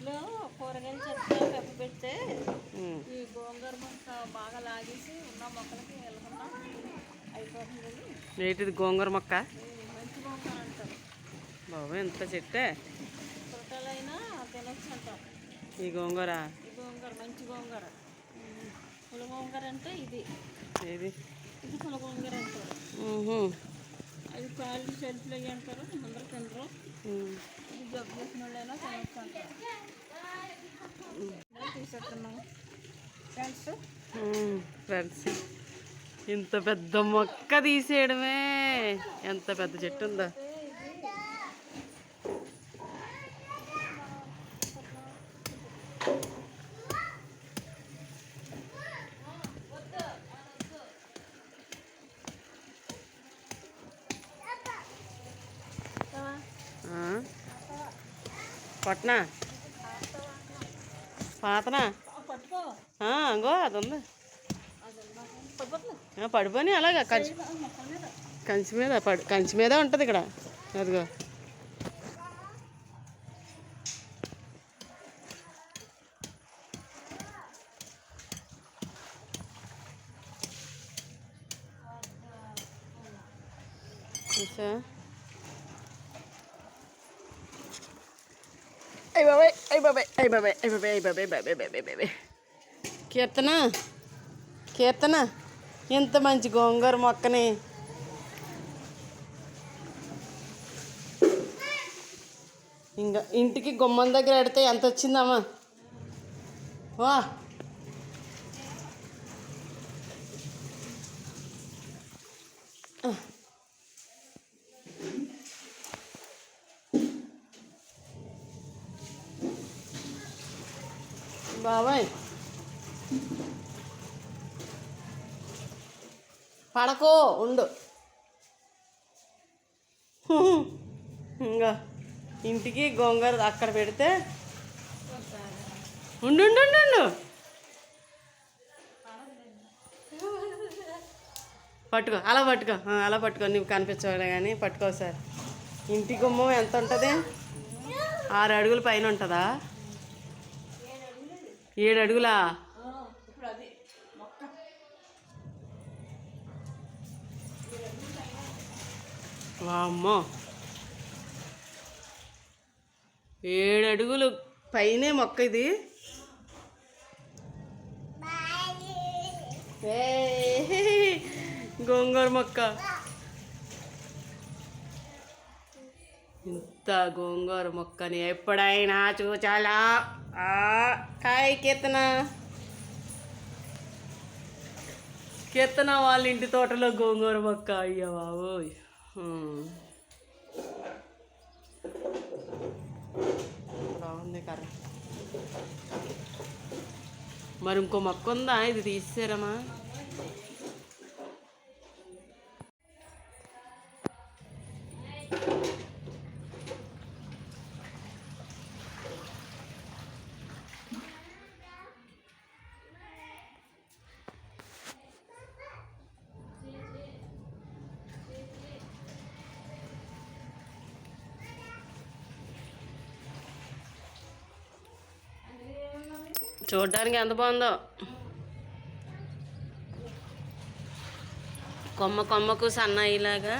ఇంట్లో కూరగాయల చెట్లు పెప్ప పెడితే. ఈ గోంగూర మొక్క బాగా లాగేసి ఉన్న మొక్కలకి వెళ్ళకుండా అయిపోతుంది. ఏంటిది గోంగూర మొక్క? మంచి గోంగూర అంటారు. బాబు ఎంత చెట్టే. పుట్టలైనా తినొచ్చు అంటారు ఈ గోంగూర? ఈ గోంగూర మంచి గోంగూర. పుల గోంగూర అంటే ఇది. ఏది? ఇది పుల గోంగూర అంటారు. అది కాళ్ళు సెల్ఫ్లు అయ్యి అంటారు అందరూ తినరు. ఇది జబ్బు చేసిన వాళ్ళైనా తినొచ్చు అంటారు. ఫ్రెండ్స్. ఫ్రెండ్స్ ఇంత పెద్ద మొక్క తీసేయడమే. ఎంత పెద్ద చెట్టు ఉందా? పట్నా? పాతనా అంగో అది ఉంది పడిపోని అలాగా. కంచి కంచి మీద పడి కంచి మీద ఉంటుంది ఇక్కడ. అదిగో. చూసా? అయ్య బాబాయ్ అయ్య బాబాయ్ అయ్య బాబాయ్ అయ్య బాబాయ్ అయ్య బాబాయ్ బాబాయ్ బాబాయ్ బాబాయ్ కీర్తన? కీర్తన? ఎంత మంచి గోంగూర మొక్కని. ఇంకా ఇంటికి గుమ్మం దగ్గర పెడితే ఎంత వచ్చిందమ్మా? వా. బాబాయ్. పడకో ఉండు. ఇంకా ఇంటికి గోంగూర అక్కడ పెడితే ఉండు ఉండు ఉండు, పట్టుకో అలా పట్టుకో. అలా పట్టుకో నువ్వు కనిపించవాలి కానీ పట్టుకో సార్ ఇంటి గుమ్మం ఎంత ఉంటుంది? ఆరు అడుగుల పైన ఉంటుందా? ఏడు అడుగులా ఇప్పుడు అది మొక్క. వామ్మో. ఏడు అడుగులు పైనే మొక్క ఇది. గోంగూర మొక్క. ఇంత గోంగూర మొక్కని ఎప్పుడైనా చూచాలా? ఆ, హాయ్ కీర్తన. కీర్తన వాళ్ళ ఇంటి తోటలో గోంగూర మొక్క అయ్యా బాబు బాగుంది కర్ర. మరి ఇంకో మొక్క ఉందా? ఇది తీసేసారమ్మా. చూడడానికి ఎంత బాగుందో. కొమ్మ కొమ్మకు సన్నాయిలాగా